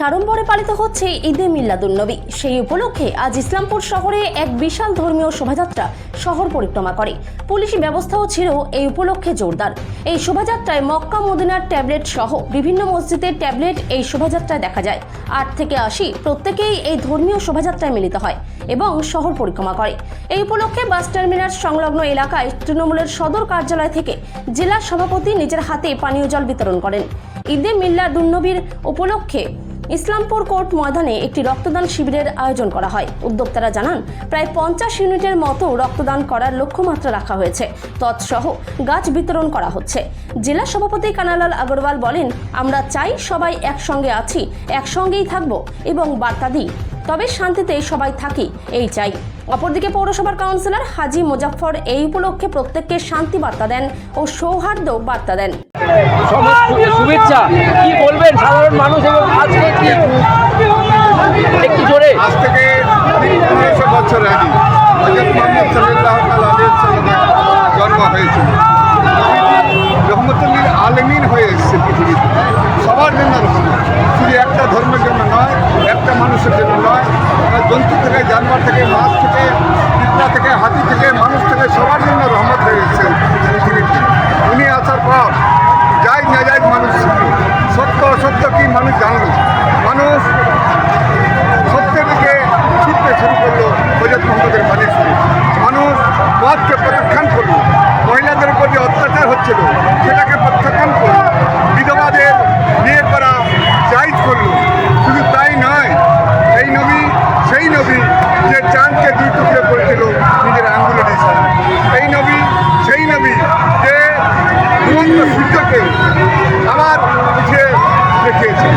সাড়ম্বরে পালিত হচ্ছে ঈদে মিল্লাদুন্নবী সেই উপলক্ষে আজ ইসলামপুর শহরে এক বিশাল ধর্মীয় শোভাযাত্রা শহর পরিক্রমা করে। পুলিশি ব্যবস্থাও ছিল এই উপলক্ষে জোরদার। এই শোভাযাত্রায় মক্কা, মদিনার ট্যাবলেট সহ বিভিন্ন মসজিদের ট্যাবলেট এই শোভাযাত্রায় দেখা যায়। আট থেকে আশি প্রত্যেকেই এই ধর্মীয় শোভাযাত্রায় মিলিত হয় এবং শহর পরিক্রমা করে। এই উপলক্ষে বাস টার্মিনাল সংলগ্ন এলাকায় তৃণমূলের সদর কার্যালয় থেকে জেলা সভাপতি নিজের হাতে পানীয় জল বিতরণ করেন। ঈদে মিল্লাদুন্নবীর উপলক্ষে ইসলামপুর কোর্ট ময়দানে একটি রক্তদান শিবিরের আয়োজন করা হয়। উদ্যোক্তারা জানান, প্রায় পঞ্চাশ ইউনিটের মতো রক্তদান করার লক্ষ্যমাত্রা রাখা হয়েছে। তৎসহ গাছ বিতরণ করা হচ্ছে। জেলা সভাপতি কানালাল আগরওয়াল বলেন, আমরা চাই সবাই একসঙ্গে আছি, একসঙ্গেই থাকব এবং বার্তা দিই। তবে শান্তিতে সবাই থাকি, এই চাই। অপরদিকে পৌরসভার কাউন্সিলর হাজি মুজাফফর এই উপলক্ষে প্রত্যেককে শান্তি বার্তা দেন ও সৌহার্দ্য বার্তা দেন। শুভেচ্ছা। কি বলবেন সাধারণ মানুষ এবং আজকে কি? একটু জোরে। আজ থেকে বছর আগে মোহাম্মদ জন্ম হয়েছিল। রহমতুল্লিল হয়ে এসেছে পৃথিবীতে। সবার জন্য শুধু একটা ধর্মের জন্য নয়, একটা মানুষের জন্য নয়। জন্তু থেকে, জানোয়ার থেকে, মাছ থেকে, পিঁপড়া থেকে, হাতি থেকে, মানুষ থেকে সবার জন্য রহমত হয়ে এসেছে উনি আসার পর, যাই না যাই মানুষ, সত্য অসত্য কি মানুষ জানলো মানুষ সত্যের দিকে ছুটতে শুরু করল হজরত মোহাম্মদের শুনে। মানুষ মদকে প্রত্যাখ্যান করল। মহিলাদের উপর যে অত্যাচার হচ্ছিল। সেটাকে প্রত্যাখ্যান করল বিধবাদের বিয়ে করা জাহিজ করল শুধু তাই নয় এই নবী সেই নবী যে চাঁদকে দুই টুকরে করেছিল নিজের আঙ্গুলের ইশারায় এই নবী সেই নবী যে দুরন্ত সূর্যকে আমার পিছিয়ে দেখিয়েছে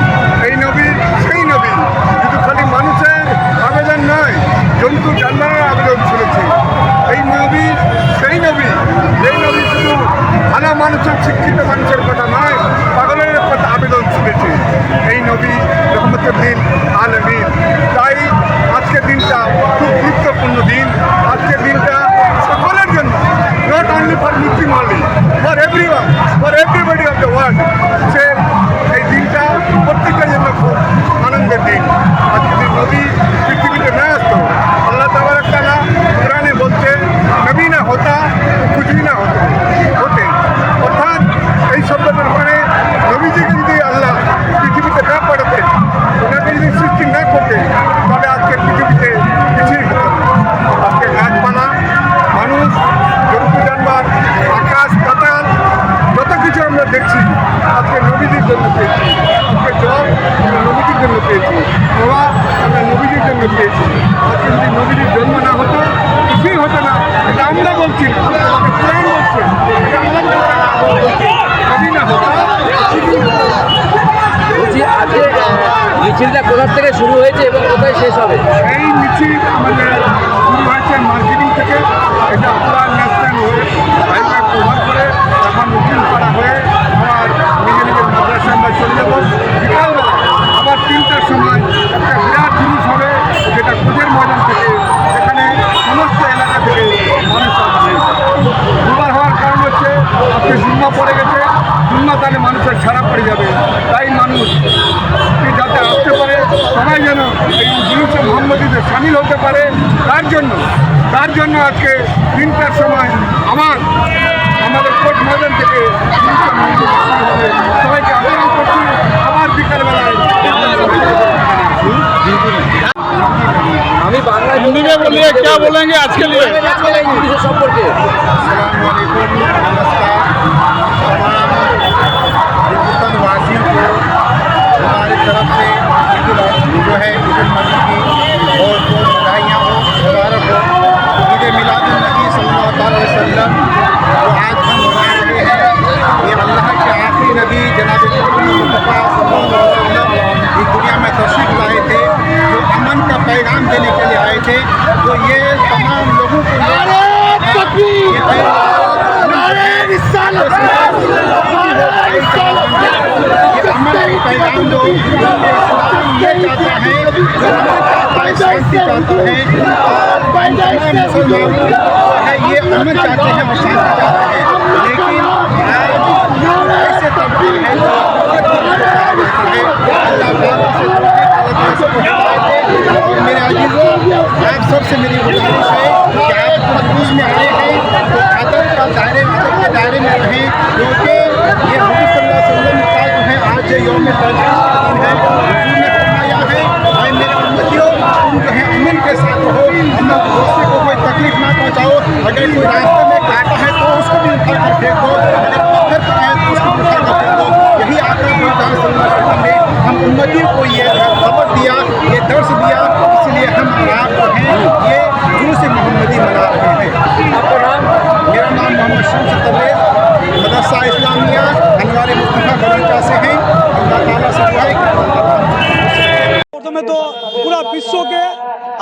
এই নবী সেই নবী শুধু খালি মানুষের আবেদন নয় জন্তু জানোয়ারের আবেদন শুনেছে এই নবী সেই নবী এই নবী শুধু ভালো মানুষের শিক্ষিত মানুষের কথা নয় পাগলের কথা আবেদন শুনেছি। এই নবী রহমতুদ্দিন আজকে জন্য পেয়েছি। আজকে জল আমরা নবীদের জন্য পেয়েছি। হওয়া আমরা নবীদের জন্য পেয়েছি। আজকে যদি নবীদের জন্ম না হতো কিছুই হতো না এটা আমরা বলছি কোরআন বলছে এটা আমরা বলছি না। না হতো মিছিলটা কোথা থেকে শুরু হয়েছে এবং কোথায় শেষ হবে? এই মিছিল আমাদের শুরু হয়েছে মার্কেটিং থেকে এটা পুরা ন্যাশনাল হয়ে হাইওয়ে কভার করে এখন উকিল করা হয়ে আবার নিজে নিজের মাদ্রাসা আমরা চলে যাব বিকালবেলা আবার তিনটার সময় একটা বিরাট জিনিস হবে যেটা কুজের ময়দান থেকে এখানে সমস্ত এলাকা থেকে মানুষ আসবে দুবার হওয়ার কারণ হচ্ছে আজকে জুম্মা পড়ে গেছে জুম্মা তাহলে মানুষের ছাড়া পড়ে যাবে তাই মানুষ যাতে আসতে পারে সবাই যেন এই জিনিসে মোহাম্মদীতে সামিল হতে পারে তার জন্য তার জন্য আজকে তিনটার সময় আমার আমাদের কোর্ট ময়দান থেকে জিনিসটা মন্দির শুরু হবে। সবাইকে আবেদন করছি আবার বিকালবেলায় আমি বাংলা हिंदी में बोलिए क्या बोलेंगे आज के लिए ইংলিশের সম্পর্কে ہے عید الفطر کی اور جو بدھائیاں ہو مبارک ہو عید میلاد النبی صلی اللہ تعالی وسلم جو آج ہم منا رہے ہیں، یہ اللہ کے آخری نبی جناب اس دنیا میں تشریف لائے تھے، جو امن کا پیغام دینے کے لیے آئے تھے تو یہ پیغام دو یہ چاہتا ہے شانتی ہے اور مسلمان ہے یہ امن چاہتے ہیں اور شانتی چاہتے ہیں لیکن ایسے تبدیل ہے اور میرے عزیز آپ سب سے میری گزارش ہے کہ آپ میں آئے ہیں اور کا دائرے دائرے میں رہیں کیونکہ یہ حضرت صلی اللہ علیہ وسلم آج یوم امن کے ساتھ رہو۔ کو کوئی تکلیف نہ پہنچاؤ۔ اگر کوئی راستے میں کاٹا ہے تو اس کو بھی اٹھا کر پھینک دو۔ اس کو اٹھا کر یہی آقا نے ہم امتیوں کو یہ خبر دیا، یہ درس دیا۔ اس لیے ہم آپ کو ہیں، یہ جوس محمدی منا رہے ہیں۔ محمد شمس مدرسہ اسلامیہ প্রথমে তো পুরো বিশ্বকে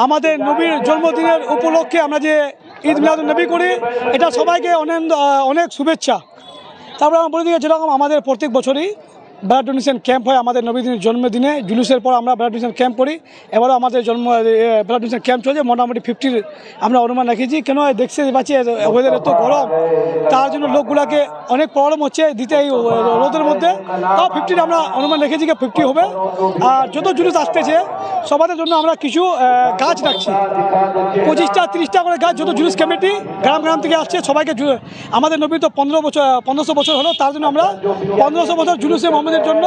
আমাদের নবীর জন্মদিনের উপলক্ষে আমরা যে ঈদ মিলাদ নবী করি, এটা সবাইকে অনেক অনেক শুভেচ্ছা। তারপরে আমরা বলে দিই যেরকম আমাদের প্রত্যেক বছরই ব্লাড ডোনেশন ক্যাম্প হয় আমাদের নবীদিনের জন্মদিনে। জুলুসের পর আমরা ব্লাড ডোনেশন ক্যাম্প করি। এবারও আমাদের জন্ম ব্লাড ডোনেশন ক্যাম্প চলছে। মোটামুটি ফিফটির আমরা অনুমান রেখেছি। কেন দেখতে পাচ্ছি ওয়েদার এত গরম। তার জন্য লোকগুলাকে অনেক প্রবলেম হচ্ছে দিতে এই রোদের মধ্যে। তাও ফিফটির আমরা অনুমান রেখেছি যে ফিফটি হবে। আর যত জুলুস আসতেছে, সবাদের জন্য আমরা কিছু গাছ রাখছি। পঁচিশটা, তিরিশটা করে গাছ, যত জুলুস কমিটি গ্রাম গ্রাম থেকে আসছে, সবাইকে আমাদের নবী তো পনেরো বছর, পনেরোশো বছর হলো। তার জন্য আমরা পনেরোশো বছর জুলুসে মোহাম্মদের জন্য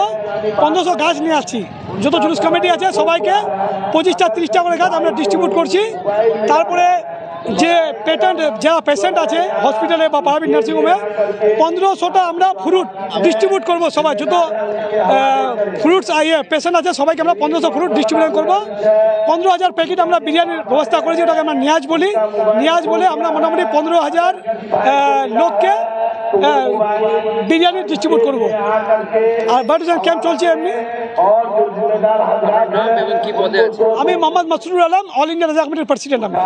পনেরোশো গাছ নিয়ে আসছি। যত জুলুস কমিটি আছে সবাইকে পঁচিশটা, তিরিশটা করে গাছ আমরা ডিস্ট্রিবিউট করছি। তারপরে যে পেশেন্ট যারা পেশেন্ট আছে হসপিটালে বা প্রাইভেট নার্সিংহোমে পনেরোশোটা আমরা ফ্রুট ডিস্ট্রিবিউট করব সবাই। যত ফ্রুটস ইয়ে পেশেন্ট আছে সবাইকে আমরা পনেরোশো ফ্রুট ডিস্ট্রিবিউট করব। পনেরো হাজার প্যাকেট আমরা বিরিয়ানির ব্যবস্থা করেছি, ওটাকে আমরা নিয়াজ বলি। নিয়াজ বলে আমরা মোটামুটি পনেরো হাজার লোককে বিরিয়ানি ডিস্ট্রিবিউট করব। আর ব্যাডমিন্টন ক্যাম্প চলছে এমনি। আমি মোহাম্মদ মাসরুর আলম অল ইন্ডিয়া রাজা কমিটির প্রেসিডেন্ট আমি